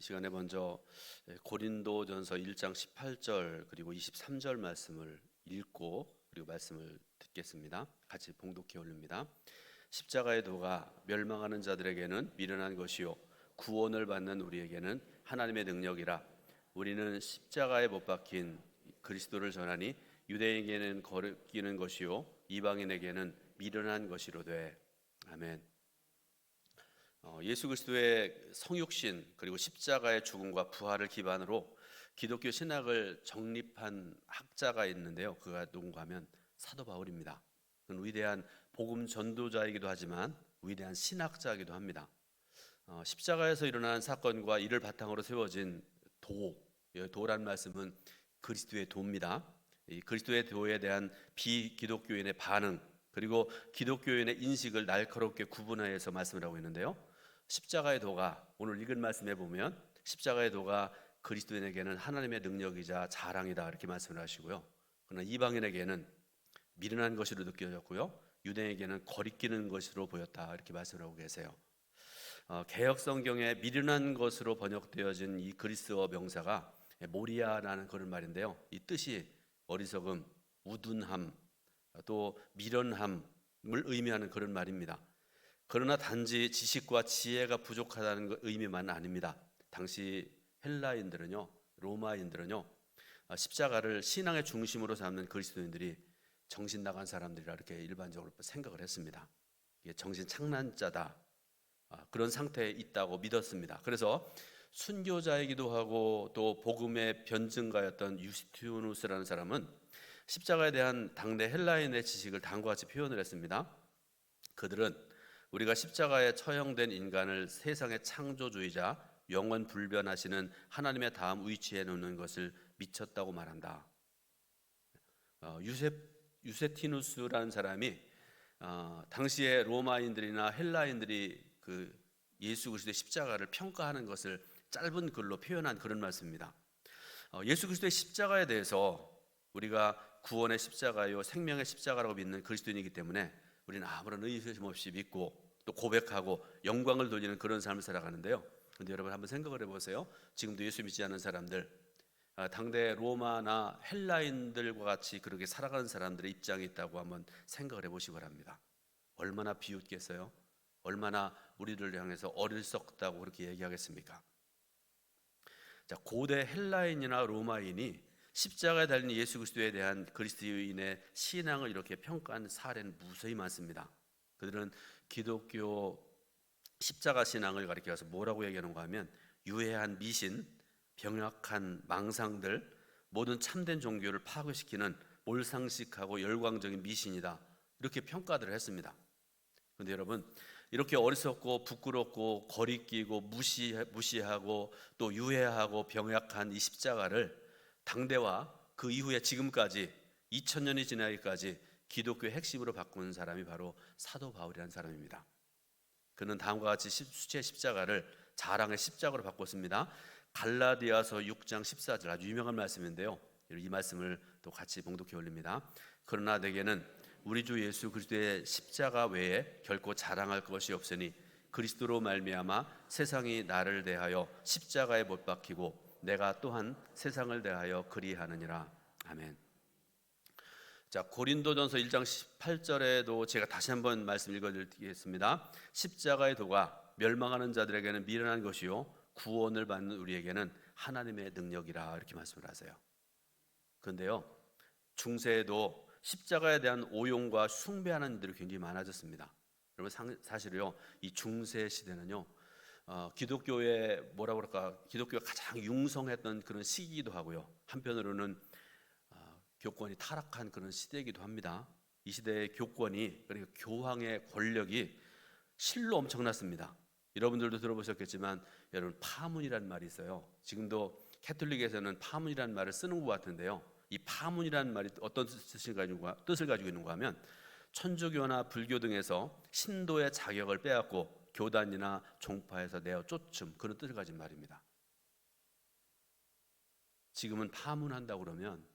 이 시간에 먼저 고린도전서 1장 18절 그리고 23절 말씀을 읽고 그리고 말씀을 듣겠습니다. 같이 봉독해 올립니다. 십자가의 도가 멸망하는 자들에게는 미련한 것이요 구원을 받는 우리에게는 하나님의 능력이라 우리는 십자가에 못 박힌 그리스도를 전하니 유대인에게는 거리끼는 것이요 이방인에게는 미련한 것이로되 아멘. 어, 예수 그리스도의 성육신 그리고 십자가의 죽음과 부활을 기반으로 기독교 신학을 정립한 학자가 있는데요. 그가 누군가 하면 사도 바울입니다. 그는 위대한 복음 전도자이기도 하지만 위대한 신학자이기도 합니다. 어, 십자가에서 일어난 사건과 이를 바탕으로 세워진 도, 도란 말씀은 그리스도의 도입니다. 이 그리스도의 도에 대한 비기독교인의 반응 그리고 기독교인의 인식을 날카롭게 구분하여서 말씀을 하고 있는데요. 십자가의 도가 오늘 읽은 말씀에 보면 십자가의 도가 그리스도인에게는 하나님의 능력이자 자랑이다 이렇게 말씀을 하시고요. 그러나 이방인에게는 미련한 것으로 느껴졌고요. 유대인에게는 거리끼는 것으로 보였다 이렇게 말씀을 하고 계세요. 어, 개혁 성경에 미련한 것으로 번역되어진 이 그리스어 명사가 모리아라는 그런 말인데요. 이 뜻이 어리석음, 우둔함, 또 미련함을 의미하는 그런 말입니다. 그러나 단지 지식과 지혜가 부족하다는 의미만 아닙니다. 당시 헬라인들은요, 로마인들은요, 아, 십자가를 신앙의 중심으로 삼는 그리스도인들이 정신 나간 사람들이라 이렇게 일반적으로 생각을 했습니다. 정신 창난자다 아, 그런 상태에 있다고 믿었습니다. 그래서 순교자이기도 하고 또 복음의 변증가였던 유스티누스라는 사람은 십자가에 대한 당대 헬라인의 지식을 다음과 같이 표현을 했습니다. 그들은 우리가 십자가에 처형된 인간을 세상의 창조주의자 영원 불변하시는 하나님의 다음 위치에 놓는 것을 미쳤다고 말한다. 어, 유세 유세티누스라는 사람이 어, 당시에 로마인들이나 헬라인들이 그 예수 그리스도의 십자가를 평가하는 것을 짧은 글로 표현한 그런 말씀입니다. 어, 예수 그리스도의 십자가에 대해서 우리가 구원의 십자가요 생명의 십자가라고 믿는 그리스도인이기 때문에 우리는 아무런 의심 없이 믿고 또 고백하고 영광을 돌리는 그런 삶을 살아가는데요. 근데 여러분 한번 생각을 해보세요. 지금도 예수 믿지 않는 사람들, 아, 당대 로마나 헬라인들과 같이 그렇게 살아가는 사람들의 입장이 있다고 한번 생각을 해보시기 바랍니다. 얼마나 비웃겠어요? 얼마나 우리를 향해서 어리석다고 그렇게 얘기하겠습니까? 자, 고대 헬라인이나 로마인이 십자가에 달린 예수 그리스도에 대한 그리스도인의 신앙을 이렇게 평가한 사례는 무수히 많습니다. 그들은 기독교 십자가 신앙을 가리켜서 뭐라고 얘기하는가 하면 유해한 미신, 병약한 망상들, 모든 참된 종교를 파괴시키는 몰상식하고 열광적인 미신이다. 이렇게 평가들을 했습니다. 그런데 여러분 이렇게 어리석고 부끄럽고 거리끼고 무시 무시하고 또 유해하고 병약한 이 십자가를 당대와 그 이후에 지금까지 2000년이 지나기까지 기독교의 핵심으로 바꾸는 사람이 바로 사도 바울이라는 사람입니다. 그는 다음과 같이 수치의 십자가를 자랑의 십자가로 바꿨습니다. 갈라디아서 6장 14절 아주 유명한 말씀인데요. 이 말씀을 또 같이 봉독해 올립니다. 그러나 내게는 우리 주 예수 그리스도의 십자가 외에 결코 자랑할 것이 없으니 그리스도로 말미암아 세상이 나를 대하여 십자가에 못 박히고 내가 또한 세상을 대하여 그리하느니라. 아멘. 자, 고린도전서 1장 18절에도 제가 다시 한번 말씀 읽어 드리겠습니다. 십자가의 도가 멸망하는 자들에게는 미련한 것이요 구원을 받는 우리에게는 하나님의 능력이라 이렇게 말씀을 하세요. 그런데요. 중세에도 십자가에 대한 오용과 숭배하는 이들이 굉장히 많아졌습니다. 여러분 사실요. 이 중세 시대는요. 어, 기독교의 뭐라 그럴까? 기독교가 가장 융성했던 그런 시기이기도 하고요. 한편으로는 교권이 타락한 그런 시대이기도 합니다. 이 시대의 교권이 그러니까 교황의 권력이 실로 엄청났습니다. 여러분들도 들어보셨겠지만 여러분 파문이라는 말이 있어요. 지금도 캐톨릭에서는 파문이라는 말을 쓰는 것 같은데요. 이 파문이라는 말이 어떤 뜻을 가지고 뜻을 가지고 있는가 하면 천주교나 불교 등에서 신도의 자격을 빼앗고 교단이나 종파에서 내어 쫓음 그런 뜻을 가진 말입니다. 지금은 파문한다고 그러면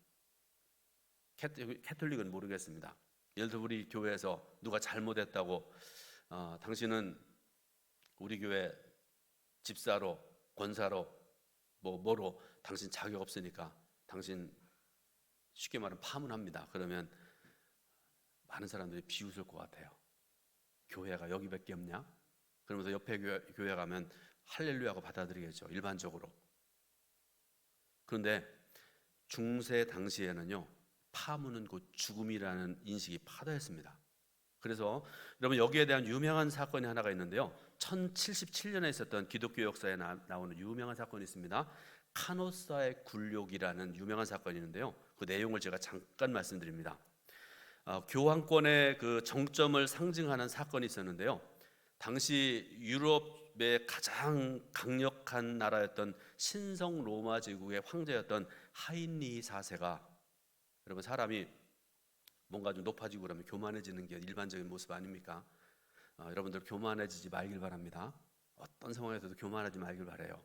캐톨릭은 모르겠습니다. 예를 들어 우리 교회에서 누가 잘못했다고 어, 당신은 우리 교회 집사로 권사로 뭐 뭐로 당신 자격 없으니까 당신 쉽게 말하면 파문합니다. 그러면 많은 사람들이 비웃을 것 같아요. 교회가 여기밖에 없냐? 그러면서 옆에 교회, 교회 가면 할렐루야고 받아들이겠죠. 일반적으로. 그런데 중세 당시에는요. 파문은 곧 죽음이라는 인식이 파다했습니다. 그래서 여러분 여기에 대한 유명한 사건이 하나가 있는데요. 1077년에 있었던 기독교 역사에 나, 나오는 유명한 사건이 있습니다. 카노사의 굴욕이라는 유명한 사건이 있는데요. 그 내용을 제가 잠깐 말씀드립니다. 어, 교황권의 그 정점을 상징하는 사건이 있었는데요. 당시 유럽의 가장 강력한 나라였던 신성 로마 제국의 황제였던 하인리 사세가 여러분 사람이 뭔가 좀 높아지고 그러면 교만해지는 게 일반적인 모습 아닙니까? 어, 여러분들 교만해지지 말길 바랍니다. 어떤 상황에서도 교만하지 말길 바래요.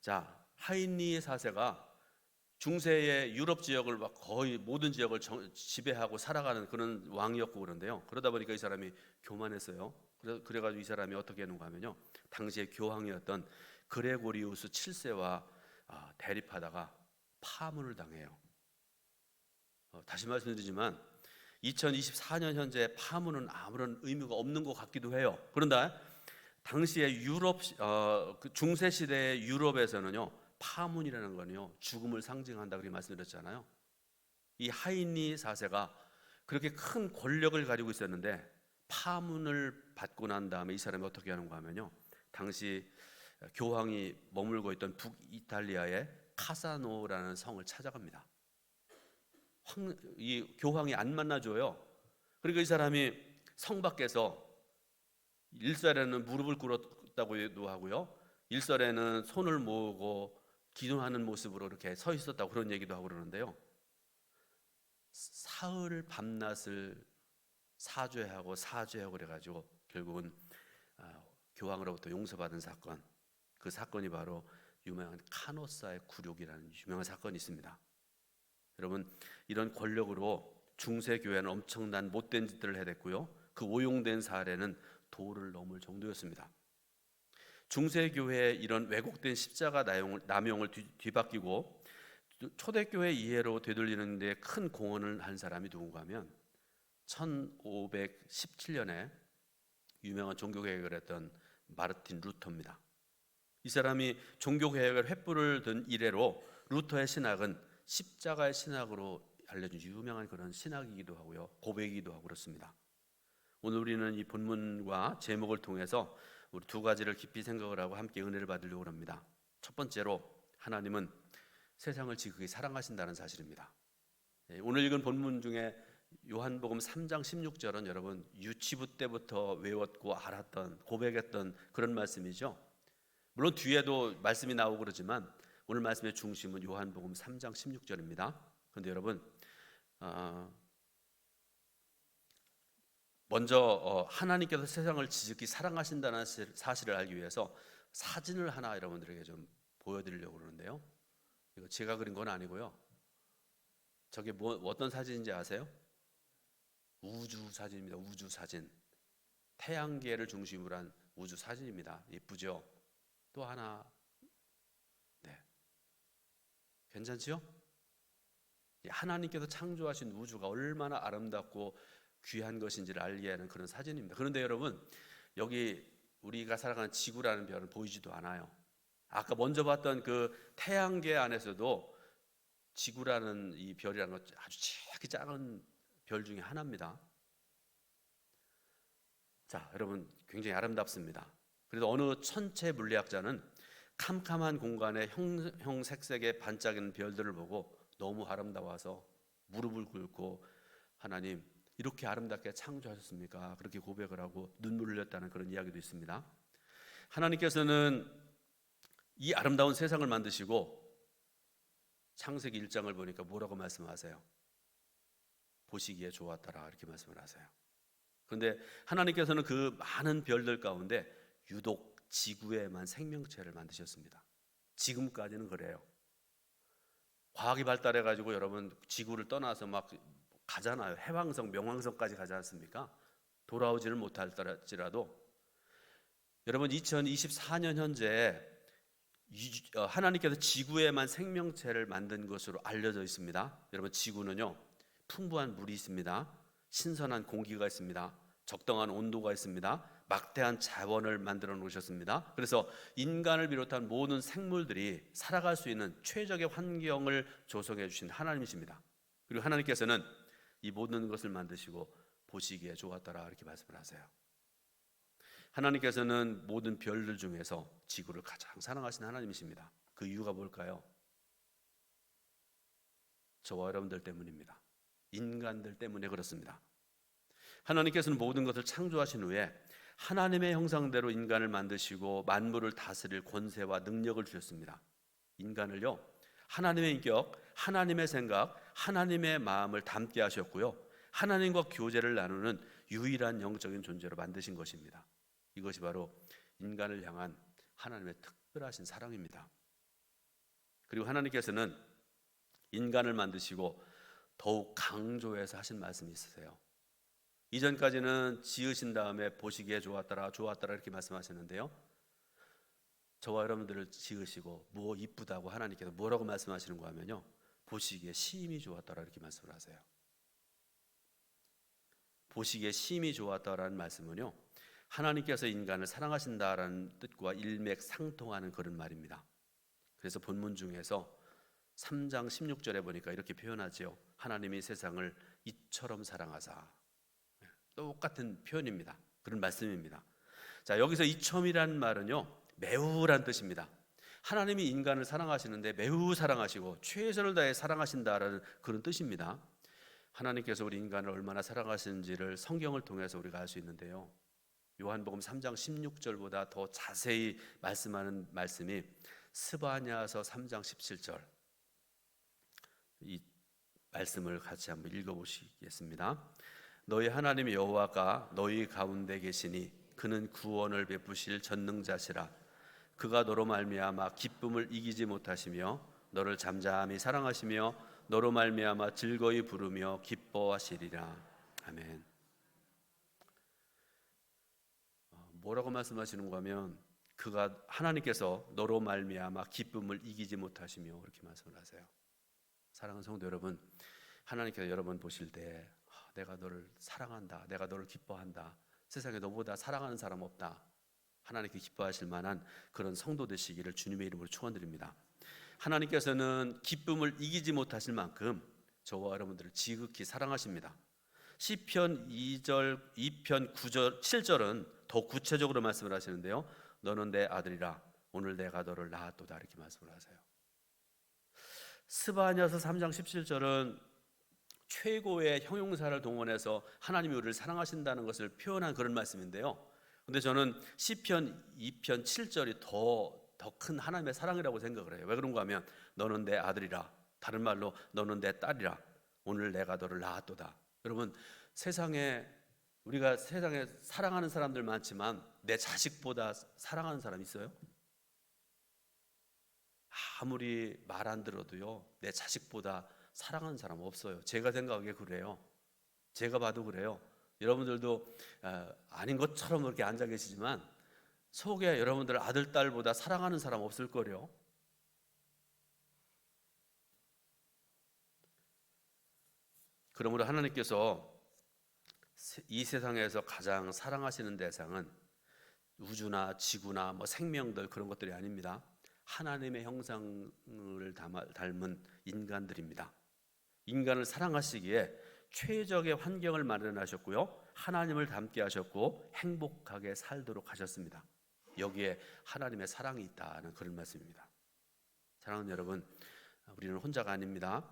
자, 하인리 사세가 중세의 유럽 지역을 막 거의 모든 지역을 정- 지배하고 살아가는 그런 왕이었고 그런데요. 그러다 보니까 이 사람이 교만했어요. 그래 그래 가지고 이 사람이 어떻게 했는가 하면요. 당시에 교황이었던 그레고리우스 7세와 아, 대립하다가 파문을 당해요. 어, 다시 말씀드리지만 2024년 현재 파문은 아무런 의미가 없는 것 같기도 해요. 그런데 당시에 유럽 어, 그 중세 시대의 유럽에서는요 파문이라는 건요 죽음을 상징한다 그렇게 말씀드렸잖아요. 이 하인리 사세가 그렇게 큰 권력을 가지고 있었는데 파문을 받고 난 다음에 이 사람이 어떻게 하는가 하면요 당시 교황이 머물고 있던 북이탈리아의 카사노라는 성을 찾아갑니다. 황, 이 교황이 안 만나줘요. 그러니까 이 사람이 성 밖에서 일설에는 무릎을 꿇었다고도 하고요. 일설에는 손을 모으고 기도하는 모습으로 이렇게 서 있었다고 그런 얘기도 하고 그러는데요. 사흘 밤낮을 사죄하고 사죄하고 그래가지고 결국은 아, 교황으로부터 용서받은 사건. 그 사건이 바로 유명한 카노사의 굴욕이라는 유명한 사건이 있습니다. 여러분 이런 권력으로 중세 교회는 엄청난 못된 짓들을 해댔고요. 그 오용된 사례는 도를 넘을 정도였습니다. 중세 교회의 이런 왜곡된 십자가 남용을, 뒤바뀌고 초대교회 이해로 되돌리는 데 큰 공헌을 한 사람이 누군가 하면 1517년에 유명한 종교 개혁을 했던 마르틴 루터입니다. 이 사람이 종교 개혁을 횃불을 든 이래로 루터의 신학은 십자가의 신학으로 알려진 유명한 그런 신학이기도 하고요. 고백이기도 하고 그렇습니다. 오늘 우리는 이 본문과 제목을 통해서 우리 두 가지를 깊이 생각을 하고 함께 은혜를 받으려고 합니다. 첫 번째로 하나님은 세상을 지극히 사랑하신다는 사실입니다. 예, 오늘 읽은 본문 중에 요한복음 3장 16절은 여러분 유치부 때부터 외웠고 알았던 고백했던 그런 말씀이죠. 물론 뒤에도 말씀이 나오고 그러지만 오늘 말씀의 중심은 요한복음 3장 16절입니다. 그런데 여러분 어, 먼저 어, 하나님께서 세상을 지극히 사랑하신다는 사실을 알기 위해서 사진을 하나 여러분들에게 좀 보여드리려고 그러는데요. 이거 제가 그린 건 아니고요. 저게 뭐, 어떤 사진인지 아세요? 우주 사진입니다. 우주 사진. 태양계를 중심으로 한 우주 사진입니다. 예쁘죠? 또 하나. 네. 괜찮지요? 하나님께서 창조하신 우주가 얼마나 아름답고 귀한 것인지를 알게 하는 그런 사진입니다. 그런데 여러분, 여기 우리가 살아가는 지구라는 별은 보이지도 않아요. 아까 먼저 봤던 그 태양계 안에서도 지구라는 이 별이라는 것 아주 작게 작은 별 중에 하나입니다. 자, 여러분 굉장히 아름답습니다. 그래도 어느 천체 물리학자는 캄캄한 공간에 형형색색의 반짝이는 별들을 보고 너무 아름다워서 무릎을 꿇고 하나님 이렇게 아름답게 창조하셨습니까? 그렇게 고백을 하고 눈물을 흘렸다는 그런 이야기도 있습니다. 하나님께서는 이 아름다운 세상을 만드시고 창세기 1장을 보니까 뭐라고 말씀하세요? 보시기에 좋았더라 이렇게 말씀을 하세요. 그런데 하나님께서는 그 많은 별들 가운데 유독 지구에만 생명체를 만드셨습니다. 지금까지는 그래요. 과학이 발달해 가지고 여러분 지구를 떠나서 막 가잖아요. 해왕성, 명왕성까지 가지 않습니까? 돌아오지를 못할지라도 여러분 2024년 현재 이- 어, 하나님께서 지구에만 생명체를 만든 것으로 알려져 있습니다. 여러분 지구는요 풍부한 물이 있습니다. 신선한 공기가 있습니다. 적당한 온도가 있습니다. 막대한 자원을 만들어 놓으셨습니다. 그래서 인간을 비롯한 모든 생물들이 살아갈 수 있는 최적의 환경을 조성해 주신 하나님이십니다. 그리고 하나님께서는 이 모든 것을 만드시고 보시기에 좋았더라 이렇게 말씀을 하세요. 하나님께서는 모든 별들 중에서 지구를 가장 사랑하시는 하나님이십니다. 그 이유가 뭘까요? 저와 여러분들 때문입니다. 인간들 때문에 그렇습니다. 하나님께서는 모든 것을 창조하신 후에 하나님의 형상대로 인간을 만드시고 만물을 다스릴 권세와 능력을 주셨습니다. 인간을요 하나님의 인격, 하나님의 생각, 하나님의 마음을 담게 하셨고요 하나님과 교제를 나누는 유일한 영적인 존재로 만드신 것입니다. 이것이 바로 인간을 향한 하나님의 특별하신 사랑입니다. 그리고 하나님께서는 인간을 만드시고 더욱 강조해서 하신 말씀이 있으세요. 이전까지는 지으신 다음에 보시기에 좋았더라, 좋았더라 이렇게 말씀하셨는데요. 저와 여러분들을 지으시고 뭐 이쁘다고 하나님께서 뭐라고 말씀하시는 거 하면요. 보시기에 심히 좋았더라 이렇게 말씀을 하세요. 보시기에 심히 좋았다라는 말씀은요. 하나님께서 인간을 사랑하신다라는 뜻과 일맥상통하는 그런 말입니다. 그래서 본문 중에서 3장 16절에 보니까 이렇게 표현하지요. 하나님이 세상을 이처럼 사랑하사. 네, 똑같은 표현입니다. 그런 말씀입니다. 자, 여기서 이첨이라는 말은요. 매우란 뜻입니다. 하나님이 인간을 사랑하시는데 매우 사랑하시고 최선을 다해 사랑하신다라는 그런 뜻입니다. 하나님께서 우리 인간을 얼마나 사랑하시는지를 성경을 통해서 우리가 알 수 있는데요. 요한복음 3장 16절보다 더 자세히 말씀하는 말씀이 스바냐서 3장 17절 이 말씀을 같이 한번 읽어보시겠습니다. 너희 하나님 여호와가 너희 가운데 계시니 그는 구원을 베푸실 전능자시라. 그가 너로 말미암아 기쁨을 이기지 못하시며 너를 잠잠히 사랑하시며 너로 말미암아 즐거이 부르며 기뻐하시리라. 아멘. 어, 뭐라고 말씀하시는 거면 그가 하나님께서 너로 말미암아 기쁨을 이기지 못하시며 그렇게 말씀을 하세요. 사랑하는 성도 여러분, 하나님께서 여러분 보실 때 아, 내가 너를 사랑한다, 내가 너를 기뻐한다. 세상에 너보다 사랑하는 사람 없다. 하나님께 기뻐하실 만한 그런 성도 되시기를 주님의 이름으로 축원드립니다. 하나님께서는 기쁨을 이기지 못하실 만큼 저와 여러분들을 지극히 사랑하십니다. 시편 2절, 2편 9절, 7절은 더 구체적으로 말씀을 하시는데요. 너는 내 아들이라 오늘 내가 너를 낳았도다 이렇게 말씀을 하세요. 스바냐서 3장 17절은 최고의 형용사를 동원해서 하나님이 우리를 사랑하신다는 것을 표현한 그런 말씀인데요. 근데 저는 시편 2편 7절이 더 더 큰 하나님의 사랑이라고 생각을 해요. 왜 그런가 하면 너는 내 아들이라 다른 말로 너는 내 딸이라 오늘 내가 너를 낳았도다. 여러분 세상에 우리가 세상에 사랑하는 사람들 많지만 내 자식보다 사랑하는 사람 있어요? 아무리 말 안 들어도요 내 자식보다 사랑하는 사람 없어요. 제가 생각하기에 그래요. 제가 봐도 그래요. 여러분들도 어, 아닌 것처럼 그렇게 앉아 계시지만 속에 여러분들 아들 딸보다 사랑하는 사람 없을 거요. 그러므로 하나님께서 이 세상에서 가장 사랑하시는 대상은 우주나 지구나 뭐 생명들 그런 것들이 아닙니다. 하나님의 형상을 닮은 인간들입니다. 인간을 사랑하시기에 최적의 환경을 마련하셨고요. 하나님을 닮게 하셨고 행복하게 살도록 하셨습니다. 여기에 하나님의 사랑이 있다는 그런 말씀입니다. 사랑하는 여러분, 우리는 혼자가 아닙니다.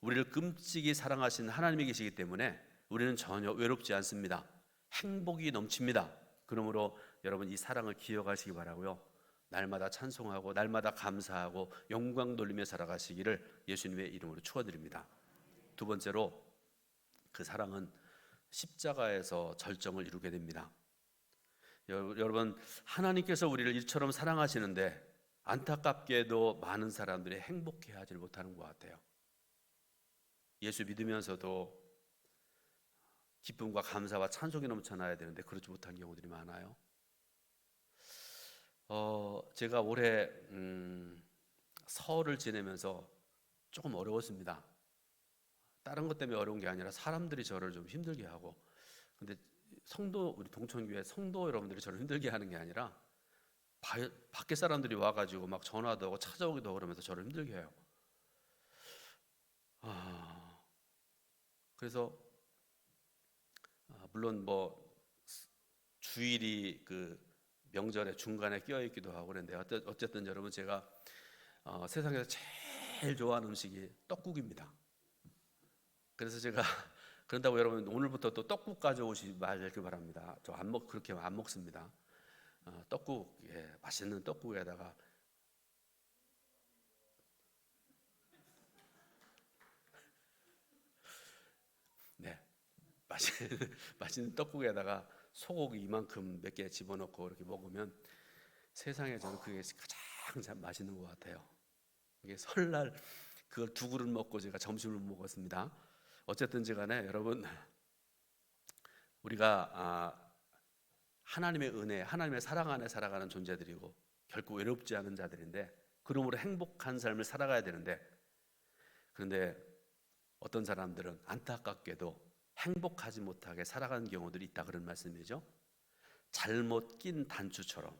우리를 끔찍이 사랑하신 하나님이 계시기 때문에 우리는 전혀 외롭지 않습니다. 행복이 넘칩니다. 그러므로 여러분 이 사랑을 기억하시기 바라고요. 날마다 찬송하고 날마다 감사하고 영광 돌리며 살아가시기를 예수님의 이름으로 축원드립니다. 두 번째로 그 사랑은 십자가에서 절정을 이루게 됩니다. 여러분 하나님께서 우리를 이처럼 사랑하시는데 안타깝게도 많은 사람들이 행복해하지 못하는 것 같아요. 예수 믿으면서도 기쁨과 감사와 찬송이 넘쳐나야 되는데 그렇지 못한 경우들이 많아요. 어, 제가 올해 음, 설을 지내면서 조금 어려웠습니다. 다른 것 때문에 어려운 게 아니라 사람들이 저를 좀 힘들게 하고 근데 성도 우리 동천교회 성도 여러분들이 저를 힘들게 하는 게 아니라 바, 밖에 사람들이 와가지고 막 전화도 하고 찾아오기도 하고 그러면서 저를 힘들게 해요. 아, 그래서 아, 물론 뭐 주일이 그 명절의 중간에 끼어 있기도 하고 그런데 어쨌- 어쨌든 여러분 제가 어, 세상에서 제일 좋아하는 음식이 떡국입니다. 그래서 제가 그런다고 여러분 오늘부터 또 떡국 가져오지 말길 바랍니다. 저 안 먹 그렇게 안 먹습니다. 어, 떡국 예, 맛있는 떡국에다가 네 맛있는 맛있는 떡국에다가 소고기 이만큼 몇 개 집어넣고 이렇게 먹으면 세상에 저는 그게 가장 참 맛있는 것 같아요. 이게 설날 그걸 두 그릇 먹고 제가 점심을 먹었습니다. 어쨌든지 간에 여러분 우리가 아, 하나님의 은혜, 하나님의 사랑 안에 살아가는 존재들이고 결코 외롭지 않은 자들인데 그러므로 행복한 삶을 살아가야 되는데 그런데 어떤 사람들은 안타깝게도 행복하지 못하게 살아가는 경우들이 있다 그런 말씀이죠. 잘못 낀 단추처럼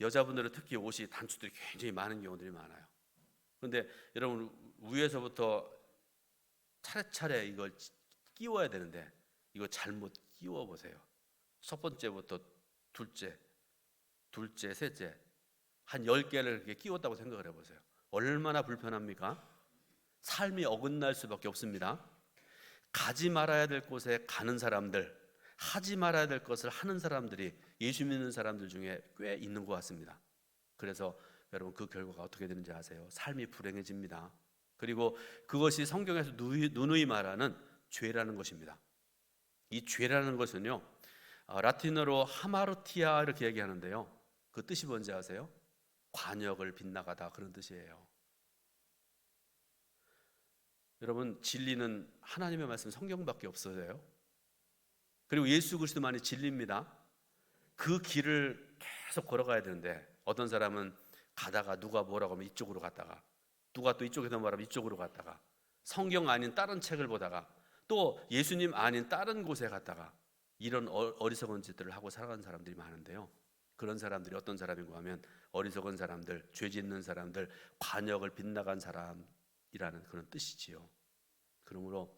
여자분들은 특히 옷이 단추들이 굉장히 많은 경우들이 많아요. 그런데 여러분 위에서부터 차례차례 이걸 끼워야 되는데 이거 잘못 끼워 보세요. 첫 번째부터 둘째, 둘째, 셋째 한 열 개를 이렇게 끼웠다고 생각을 해 보세요. 얼마나 불편합니까? 삶이 어긋날 수밖에 없습니다. 가지 말아야 될 곳에 가는 사람들, 하지 말아야 될 것을 하는 사람들이 예수 믿는 사람들 중에 꽤 있는 것 같습니다. 그래서 여러분 그 결과가 어떻게 되는지 아세요? 삶이 불행해집니다. 그리고 그것이 성경에서 누이, 누누이 말하는 죄라는 것입니다. 이 죄라는 것은요, 아, 라틴어로 하마르티아 이렇게 얘기하는데요. 그 뜻이 뭔지 아세요? 관역을 빗나가다 그런 뜻이에요. 여러분 진리는 하나님의 말씀 성경밖에 없어요. 그리고 예수 그리스도만이 진리입니다. 그 길을 계속 걸어가야 되는데 어떤 사람은 가다가 누가 뭐라고 하면 이쪽으로 갔다가 누가 또 이쪽에서 말하면 이쪽으로 갔다가 성경 아닌 다른 책을 보다가 또 예수님 아닌 다른 곳에 갔다가 이런 어- 어리석은 짓들을 하고 살아가는 사람들이 많은데요. 그런 사람들이 어떤 사람인가 하면 어리석은 사람들, 죄 짓는 사람들, 관역을 빗나간 사람 이라는 그런 뜻이지요. 그러므로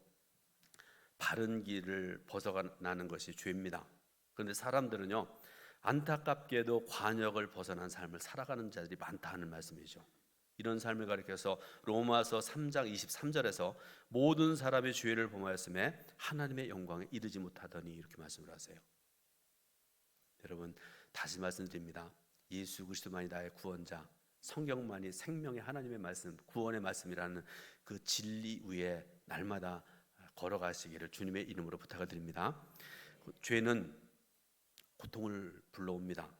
바른 길을 벗어나는 것이 죄입니다. 그런데 사람들은요 안타깝게도 관역을 벗어난 삶을 살아가는 자들이 많다 하는 말씀이죠. 이런 삶을 가리켜서 로마서 3장 23절에서 모든 사람이 죄를 범하였음에 하나님의 영광에 이르지 못하더니 이렇게 말씀을 하세요. 여러분 다시 말씀드립니다. 예수 그리스도만이 나의 구원자, 성경만이 생명의 하나님의 말씀, 구원의 말씀이라는 그 진리 위에 날마다 걸어가시기를 주님의 이름으로 부탁을 드립니다. 죄는 고통을 불러옵니다.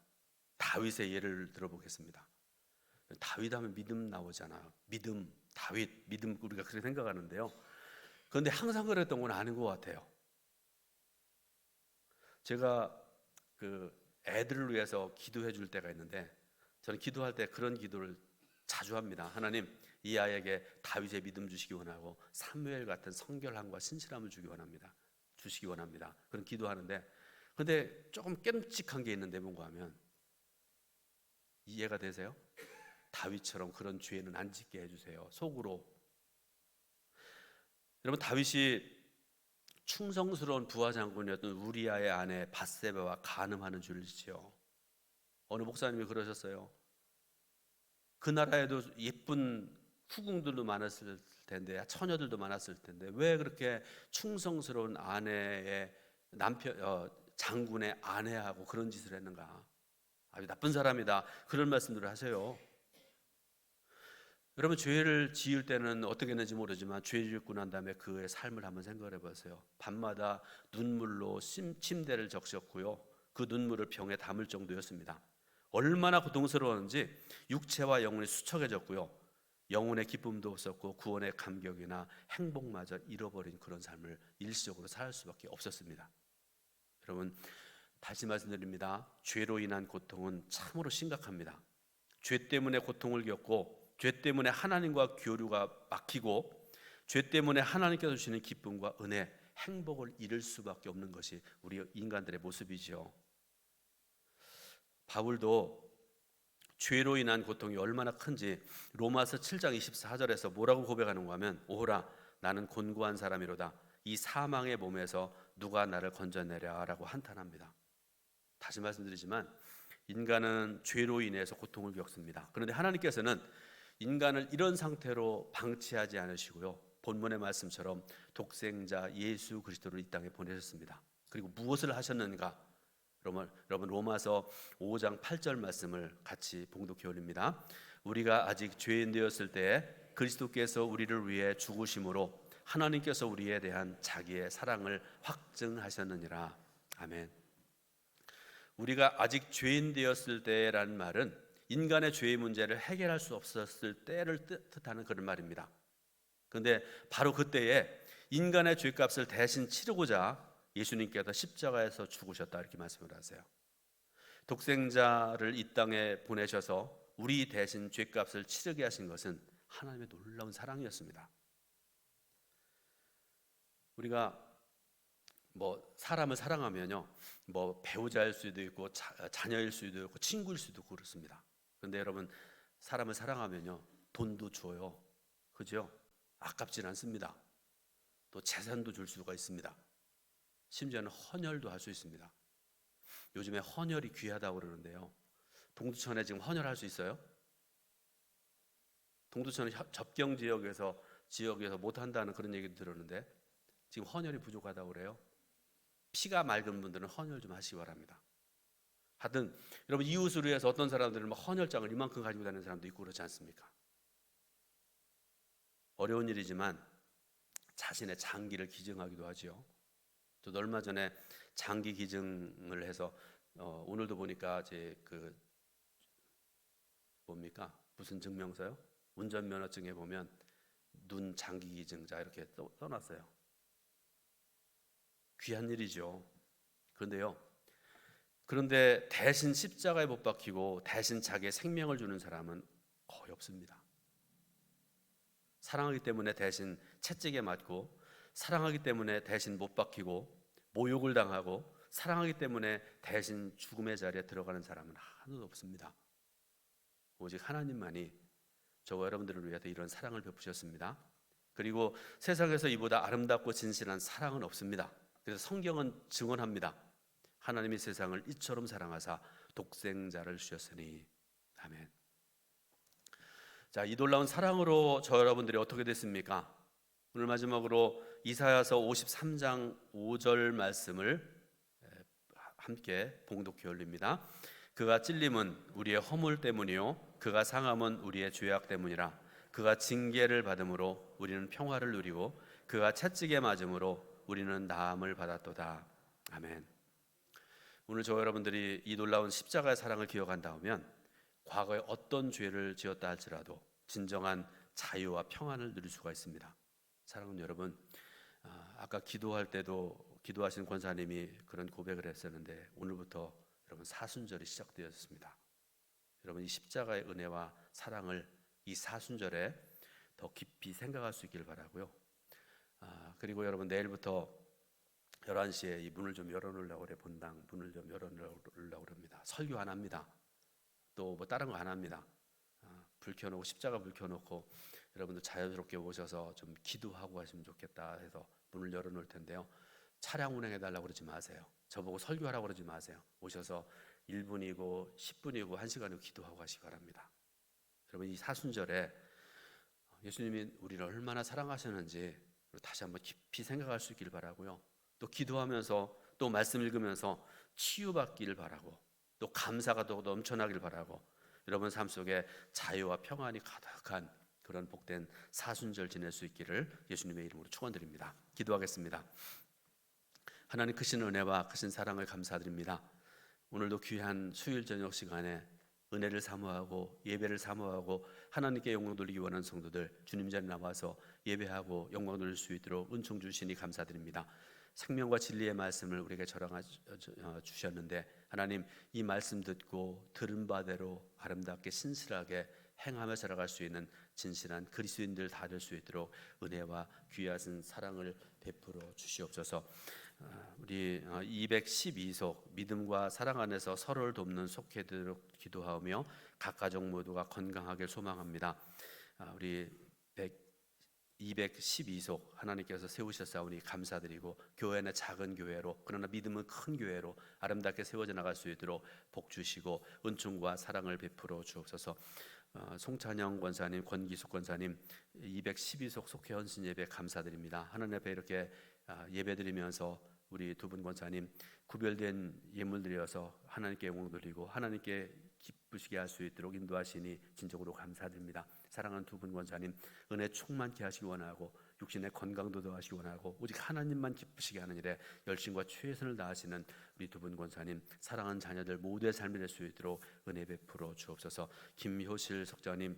다윗의 예를 들어보겠습니다. 다윗 하면 믿음 나오잖아요. 믿음, 다윗, 믿음 우리가 그렇게 생각하는데요. 그런데 항상 그랬던 건 아닌 것 같아요. 제가 그 애들을 위해서 기도해 줄 때가 있는데 저는 기도할 때 그런 기도를 자주 합니다. 하나님, 이 아이에게 다윗의 믿음 주시기 원하고 사무엘 같은 성결함과 신실함을 주기 원합니다. 주시기 원합니다. 그런 기도하는데 근데 조금 끔찍한 게 있는데 뭔가 하면 이해가 되세요? 다윗처럼 그런 죄는 안 짓게 해주세요. 속으로. 여러분 다윗이 충성스러운 부하 장군이었던 우리아의 아내 바세바와 간음하는 줄이지요. 어느 목사님이 그러셨어요. 그 나라에도 예쁜 후궁들도 많았을 텐데 처녀들도 많았을 텐데 왜 그렇게 충성스러운 아내의 남편 어, 장군의 아내하고 그런 짓을 했는가? 아주 나쁜 사람이다. 그런 말씀들을 하세요. 여러분 죄를 지을 때는 어떻게 했는지 모르지만 죄 짓고 난 다음에 그의 삶을 한번 생각해 보세요. 밤마다 눈물로 심- 침대를 적셨고요. 그 눈물을 병에 담을 정도였습니다. 얼마나 고통스러웠는지 육체와 영혼이 수척해졌고요. 영혼의 기쁨도 없었고 구원의 감격이나 행복마저 잃어버린 그런 삶을 일시적으로 살 수밖에 없었습니다. 여러분 다시 말씀드립니다. 죄로 인한 고통은 참으로 심각합니다. 죄 때문에 고통을 겪고 죄 때문에 하나님과 교류가 막히고 죄 때문에 하나님께서 주시는 기쁨과 은혜, 행복을 잃을 수밖에 없는 것이 우리 인간들의 모습이지요. 바울도 죄로 인한 고통이 얼마나 큰지 로마서 7장 24절에서 뭐라고 고백하는가 하면 오호라 나는 곤고한 사람이로다 이 사망의 몸에서 누가 나를 건져내랴라고 한탄합니다. 다시 말씀드리지만 인간은 죄로 인해서 고통을 겪습니다. 그런데 하나님께서는 인간을 이런 상태로 방치하지 않으시고요. 본문의 말씀처럼 독생자 예수 그리스도를 이 땅에 보내셨습니다. 그리고 무엇을 하셨는가? 여러분, 여러분 로마서 5장 8절 말씀을 같이 봉독해 올립니다. 우리가 아직 죄인 되었을 때 그리스도께서 우리를 위해 죽으심으로 하나님께서 우리에 대한 자기의 사랑을 확증하셨느니라. 아멘. 우리가 아직 죄인 되었을 때라는 말은 인간의 죄의 문제를 해결할 수 없었을 때를 뜻하는 그런 말입니다. 그런데 바로 그때에 인간의 죄값을 대신 치르고자 예수님께서 십자가에서 죽으셨다 이렇게 말씀을 하세요. 독생자를 이 땅에 보내셔서 우리 대신 죄값을 치르게 하신 것은 하나님의 놀라운 사랑이었습니다. 우리가 뭐 사람을 사랑하면요, 뭐 배우자일 수도 있고 자, 자녀일 수도 있고 친구일 수도 그렇습니다. 그런데 여러분 사람을 사랑하면요, 돈도 줘요, 그죠? 아깝진 않습니다. 또 재산도 줄 수가 있습니다. 심지어는 헌혈도 할 수 있습니다. 요즘에 헌혈이 귀하다고 그러는데요. 동두천에 지금 헌혈할 수 있어요? 동두천은 접경 지역에서 지역에서 못 한다는 그런 얘기도 들었는데 지금 헌혈이 부족하다고 그래요. 피가 맑은 분들은 헌혈 좀 하시기 바랍니다. 하여튼 여러분 이웃을 위해서 어떤 사람들은 막 헌혈장을 이만큼 가지고 다니는 사람도 있고 그렇지 않습니까? 어려운 일이지만 자신의 장기를 기증하기도 하지요. 저도 얼마 전에 장기 기증을 해서 어, 오늘도 보니까 이제 그 뭡니까 무슨 증명서요? 운전면허증에 보면 눈 장기 기증자 이렇게 써, 써놨어요. 귀한 일이죠. 그런데요. 그런데 대신 십자가에 못 박히고 대신 자기의 생명을 주는 사람은 거의 없습니다. 사랑하기 때문에 대신 채찍에 맞고 사랑하기 때문에 대신 못 박히고 모욕을 당하고 사랑하기 때문에 대신 죽음의 자리에 들어가는 사람은 하나도 없습니다. 오직 하나님만이 저와 여러분들을 위해서 이런 사랑을 베푸셨습니다. 그리고 세상에서 이보다 아름답고 진실한 사랑은 없습니다. 그래서 성경은 증언합니다. 하나님이 세상을 이처럼 사랑하사 독생자를 주셨으니 아멘. 자, 이 놀라운 사랑으로 저 여러분들이 어떻게 됐습니까? 오늘 마지막으로 이사야서 53장 5절 말씀을 함께 봉독해 올립니다. 그가 찔림은 우리의 허물 때문이요 그가 상함은 우리의 죄악 때문이라 그가 징계를 받음으로 우리는 평화를 누리고 그가 채찍에 맞음으로 우리는 나음을 받았도다. 아멘. 오늘 저 여러분들이 이 놀라운 십자가의 사랑을 기억한다면 과거에 어떤 죄를 지었다 할지라도 진정한 자유와 평안을 누릴 수가 있습니다. 사랑하는 여러분, 아, 아까 기도할 때도 기도하신 권사님이 그런 고백을 했었는데 오늘부터 여러분 사순절이 시작되었습니다. 여러분 이 십자가의 은혜와 사랑을 이 사순절에 더 깊이 생각할 수 있기를 바라고요. 아, 그리고 여러분 내일부터 11시에 이 문을 좀 열어놓으려고 그래 본당 문을 좀 열어놓으려고 합니다. 설교 안 합니다. 또 뭐 다른 거 안 합니다. 아, 불 켜놓고 십자가 불 켜놓고 여러분들 자연스럽게 오셔서 좀 기도하고 하시면 좋겠다 해서 문을 열어놓을 텐데요. 차량 운행해 달라고 그러지 마세요. 저보고 설교하라고 그러지 마세요. 오셔서 1분이고 10분이고 1시간이고 기도하고 하시기 바랍니다. 여러분 이 사순절에 예수님이 우리를 얼마나 사랑하셨는지 다시 한번 깊이 생각할 수 있기를 바라고요. 또 기도하면서 또 말씀 읽으면서 치유받기를 바라고 또 감사가 더 넘쳐나길 바라고 여러분 삶 속에 자유와 평안이 가득한 그런 복된 사순절 지낼 수 있기를 예수님의 이름으로 축원드립니다. 기도하겠습니다. 하나님 크신 은혜와 크신 사랑을 감사드립니다. 오늘도 귀한 수요일 저녁 시간에 은혜를 사모하고 예배를 사모하고 하나님께 영광 돌리기 원하는 성도들 주님 자리에 나와서 예배하고 영광 돌릴 수 있도록 은총 주시니 감사드립니다. 생명과 진리의 말씀을 우리에게 절하가 어, 주셨는데 하나님 이 말씀 듣고 들은 바대로 아름답게 신실하게 행하며 살아갈 수 있는 진실한 그리스도인들 다 될 수 있도록 은혜와 귀하신 사랑을 베풀어 주시옵소서. 어, 우리 212속 믿음과 사랑 안에서 서로를 돕는 속회도록 기도하며 각 가족 모두가 건강하길 소망합니다. 아, 우리 100 212속 하나님께서 세우셨사오니 감사드리고 교회는 작은 교회로 그러나 믿음은 큰 교회로 아름답게 세워져 나갈 수 있도록 복 주시고 은총과 사랑을 베풀어 주옵소서. 어, 송찬영 권사님, 권기숙 권사님 212속 속회 헌신 예배 감사드립니다. 하나님 앞에 이렇게 아, 예배드리면서 우리 두 분 권사님 구별된 예물들이어서 하나님께 영광 돌리고 하나님께 기쁘시게 할 수 있도록 인도하시니 진정으로 감사드립니다. 사랑하는 두 분 권사님 은혜 충만케 하시기 원하고 육신의 건강도 더하시기 원하고 오직 하나님만 기쁘시게 하는 일에 열심과 최선을 다하시는 우리 두 분 권사님 사랑하는 자녀들 모두의 삶이 될 수 있도록 은혜 베풀어 주옵소서. 김효실 석자님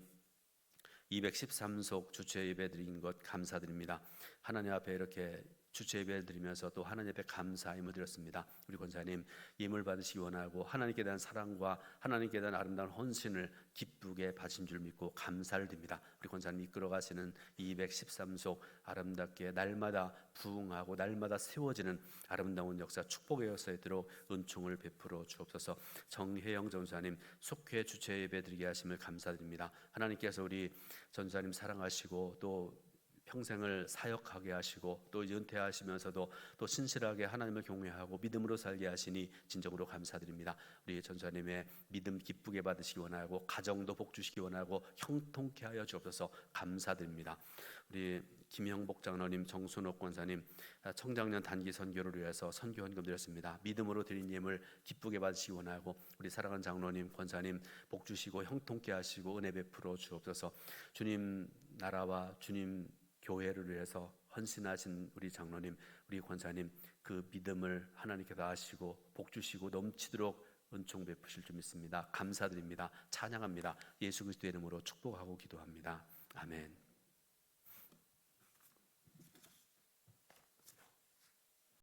213속 주체 예배 드린 것 감사드립니다. 하나님 앞에 이렇게 주체 예배를 드리면서 또 하나님 앞에 감사 힘을 드렸습니다. 우리 권사님 예물 받으시기 원하고 하나님께 대한 사랑과 하나님께 대한 아름다운 헌신을 기쁘게 받으신 줄 믿고 감사를 드립니다. 우리 권사님 이끌어 가시는 213속 아름답게 날마다 부흥하고 날마다 세워지는 아름다운 역사 축복의 역사에 들어 은총을 베풀어 주옵소서. 정혜영 전사님 속회 주체 예배 드리게 하심을 감사드립니다. 하나님께서 우리 전사님 사랑하시고 또 평생을 사역하게 하시고 또 은퇴하시면서도 또 신실하게 하나님을 경외하고 믿음으로 살게 하시니 진정으로 감사드립니다. 우리 전사님의 믿음 기쁘게 받으시기 원하고 가정도 복 주시기 원하고 형통케 하여 주옵소서 감사드립니다. 우리 김형복 장로님, 정순옥 권사님 청장년 단기 선교를 위해서 선교 헌금 드렸습니다. 믿음으로 드린 예물 기쁘게 받으시기 원하고 우리 사랑하는 장로님, 권사님 복 주시고 형통케 하시고 은혜 베풀어 주옵소서. 주님 나라와 주님 교회를 위해서 헌신하신 우리 장로님, 우리 권사님 그 믿음을 하나님께 다하시고 복 주시고 넘치도록 은총 베푸실 줄 믿습니다. 감사드립니다. 찬양합니다. 예수 그리스도의 이름으로 축복하고 기도합니다. 아멘.